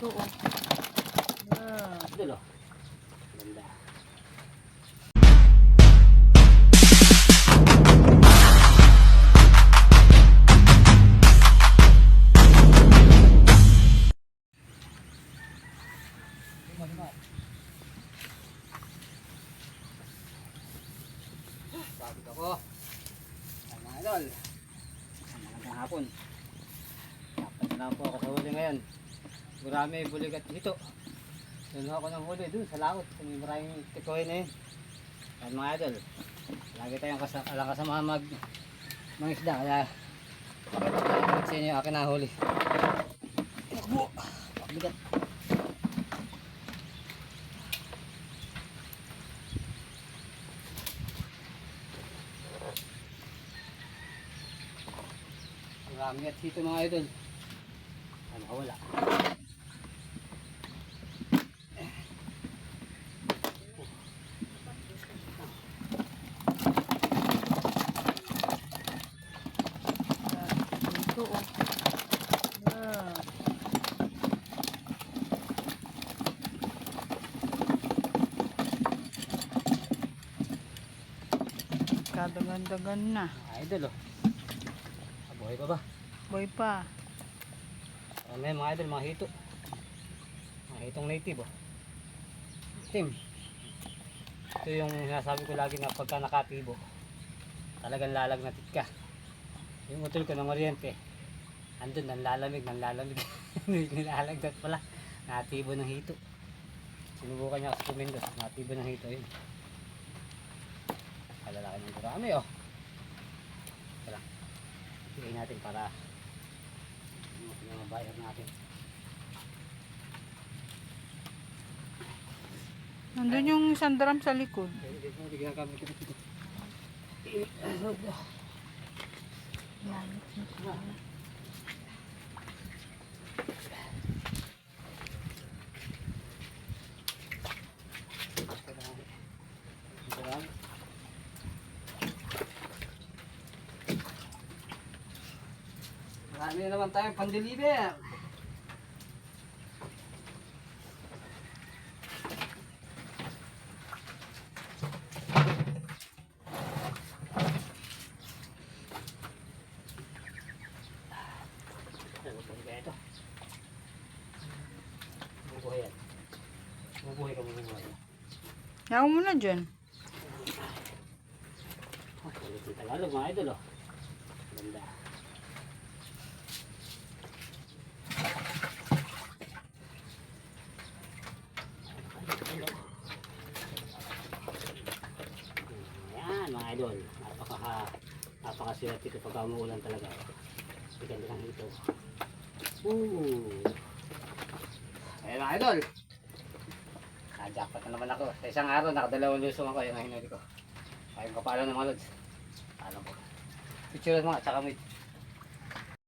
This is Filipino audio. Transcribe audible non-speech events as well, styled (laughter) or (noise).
Ito oh. Ah. Dulo. Ganda. Sabi ko ay mga idol magandang hapon dapat na po ako sa huli ngayon marami bulig at hito doon ako ng huli doon sa laot. May maraming tikoy na yun. Yan mga idol. Lagi tayong kasa alang kasama mag mga isda kaya sa inyo akin na huli. Takbo! Pabigat marami at hito mga idol. Ano wala Ito oh. Ah. Kadagan-dagan na. idol oh Mabuhay pa ba Boy pa. Ano yan mga idol, mga hito. Mga hitong native oh. Team. Ito yung sinasabi ko lagi na pagka nakatibo, talagang lalagnatit ka. Yung utol ko ng oriente, andun, nanlalamig, nanlalamig. (laughs) Nilalagnat pala. Natibo ng hito. Sinubukan niya ako sa Kumindos, natibo ng hito yun. Kalalaki ng gurami oh. Ito lang. Tingnan natin para yung mga bayar natin. Nandun yung isang drum sa likod. Bigyan kami dito. Marami na naman tayong pandeliver. Ano. Yaw mo na dyan. Tagalog mga idol oh. Ganda. Yan mga idol. Napaka napakaswerte ko pag umuulan talaga. Ganda lang ito. Ooh. Ayan mga idol. Nakajakpat na naman ako. Sa isang araw, nakadalawang lusong ako. Yan ang hinuli ko. Ayun ka pala ng mga lods. Alam ko. Picture mo nga, tsaka may